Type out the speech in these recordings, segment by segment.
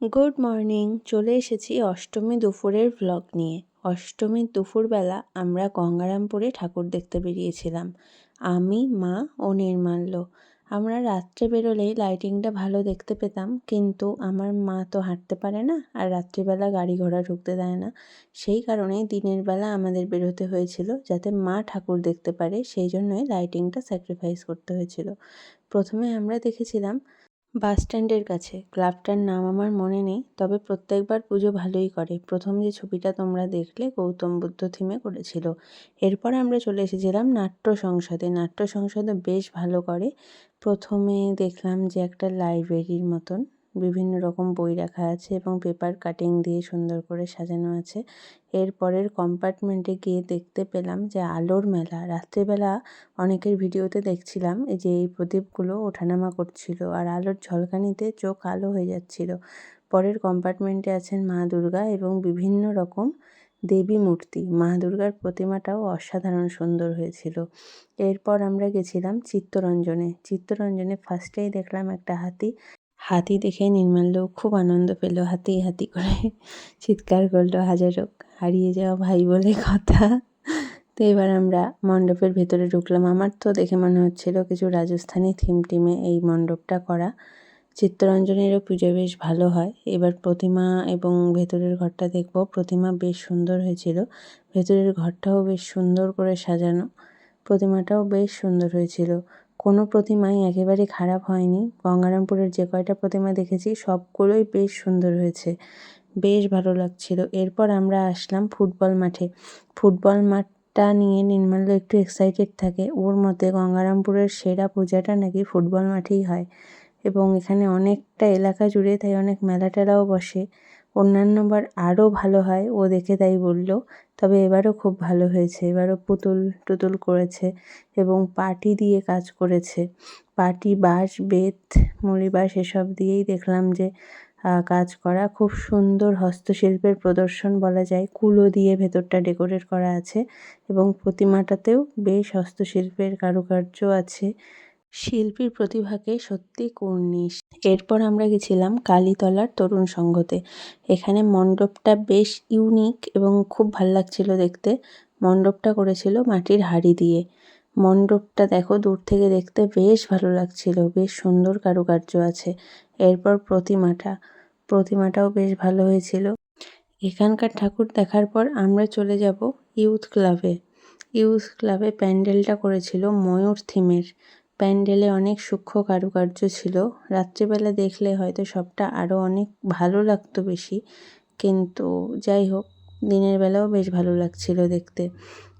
Good morning, চলে এসেছি অষ্টমী দুপুরের ভ্লগ নিয়ে। অষ্টমীর দুপুরবেলা আমরা গঙ্গারামপুরে ঠাকুর দেখতে বেরিয়েছিলাম। আমি, মা ও নির্মাল্য আমরা রাত্রে বেরোলেই লাইটিংটা ভালো দেখতে পেতাম, কিন্তু আমার মা তো হাঁটতে পারে না আর রাত্রিবেলা গাড়ি ঘোড়া ঢুকতে দেয় না। সেই কারণেই দিনের বেলা আমাদের বেরোতে হয়েছিল যাতে মা ঠাকুর দেখতে পারে, সেই জন্যই লাইটিংটা স্যাক্রিফাইস করতে হয়েছিল। প্রথমে আমরা দেখেছিলাম বাস স্ট্যান্ডের কাছে। ক্লাবটার নাম আমার মনে নেই, তবে প্রত্যেকবার পুজো ভালোই করে। প্রথম যে ছবিটা তোমরা দেখলে গৌতম বুদ্ধ থিমে করেছিল। এরপর আমরা চলে এসেছিলাম নাট্য সংসদে। নাট্য সংসদে বেশ ভালো করে প্রথমে দেখলাম যে একটা লাইব্রেরির মতন বিভিন্ন রকম বই রাখা আছে এবং পেপার কাটিং দিয়ে সুন্দর করে সাজানো আছে। এর পরের কম্পার্টমেন্টে গিয়ে দেখতে পেলাম যে আলোর মেলা। রাত্রেবেলা অনেকের ভিডিওতে দেখছিলাম যে এই প্রদীপগুলো ওঠানামা করছিল আর আলোর ঝলকানিতে চোখ আলো হয়ে যাচ্ছিল। পরের কম্পার্টমেন্টে আছেন মা দুর্গা এবং বিভিন্ন রকম দেবী মূর্তি। মা দুর্গার প্রতিমাটাও অসাধারণ সুন্দর হয়েছিল। এরপর আমরা গেছিলাম চিত্তরঞ্জনে। চিত্তরঞ্জনে ফার্স্টেই দেখলাম একটা হাতি হাতি দেখে নির্মাল্য, খুব আনন্দ পেল হাতি হাতি করে। চিৎকার করল হাজারো হারিয়ে যাওয়া ভাই বলে কথা। তো এবার আমরা মণ্ডপের ভেতরে ঢুকলাম। আমার তো দেখে মনে হচ্ছিল কিছু রাজস্থানি থিম টিমে এই মণ্ডপটা করা। চিত্তরঞ্জনেরও পুজো বেশ ভালো হয়। এবার প্রতিমা এবং ভেতরের ঘরটা দেখব। প্রতিমা বেশ সুন্দর হয়েছিল। ভেতরের ঘরটাও বেশ সুন্দর করে সাজানো। প্রতিমাটাও বেশ সুন্দর হয়েছিল। কোনো প্রতিমাই একেবারে খারাপ হয়নি। গঙ্গারামপুরের যে কয়টা প্রতিমা দেখেছি, সবগুলোই বেশ সুন্দর হয়েছে। বেশ ভালো লাগছিল। এরপর আমরা আসলাম ফুটবল মাঠে। ফুটবল মাঠটা নিয়ে নির্মাল্য একটু এক্সাইটেড থাকে। ওর মতে গঙ্গারামপুরের সেরা পূজাটা নাকি ফুটবল মাঠেই হয়। এবং এখানে অনেকটা এলাকা জুড়ে তাই অনেক মেলা টেলাও বসে। অন্যান্যবার আরও ভালো হয়, ও দেখে তাই বলল। তবে এবারও খুব ভালো হয়েছে, এবারও পুতুল টুতুল করেছে এবং পাটি দিয়ে কাজ করেছে। পাটি, বাঁশ, বেত, মুড়ি, বাঁশ এসব দিয়েই দেখলাম যে কাজ করা খুব সুন্দর হস্তশিল্পের প্রদর্শন বলা যায়। কুলো দিয়ে ভেতরটা ডেকোরেট করা আছে এবং প্রতিমাটাতেও বেশ হস্তশিল্পের কারুকার্য আছে। শিল্পীর প্রতিভাকে সত্যি কর্নিশ। এরপর আমরা গেছিলাম কালীতলার তরুণ সংঘতে। এখানে মণ্ডপটা বেশ ইউনিক এবং খুব ভালো লাগছিল দেখতে। মণ্ডপটা করেছিল মাটির হাড়ি দিয়ে। মণ্ডপটা দেখো দূর থেকে দেখতে বেশ ভালো লাগছিল, বেশ সুন্দর কারুকার্য আছে। এরপর প্রতিমাটা, প্রতিমাটাও বেশ ভালো হয়েছিল। এখানকার ঠাকুর দেখার পর আমরা চলে যাব ইউথ ক্লাবে। ইউথ ক্লাবে প্যান্ডেলটা করেছিল ময়ূর থিমের। প্যান্ডেলে অনেক সূক্ষ্ম কারুকার্য ছিল। রাত্রিবেলা দেখলে হয়তো সবটা আরও অনেক ভালো লাগতো বেশি। কিন্তু যাই হোক, দিনের বেলাও বেশ ভালো লাগছিল দেখতে।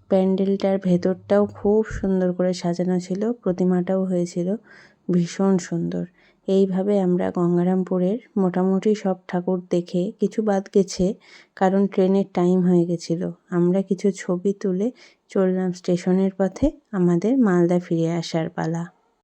প্যান্ডেলটার ভেতরটাও খুব সুন্দর করে সাজানো ছিল, প্রতিমাটাও হয়েছিল, ভীষণ সুন্দর। এইভাবে আমরা গঙ্গারামপুরের মোটামুটি সব ঠাকুর দেখে কিছু বাদ গেছে, কারণ ট্রেনের টাইম হয়ে গেছিল। আমরা কিছু ছবি তুলে চললাম স্টেশনের পথে, আমাদের মালদা ফিরে আসার পালা।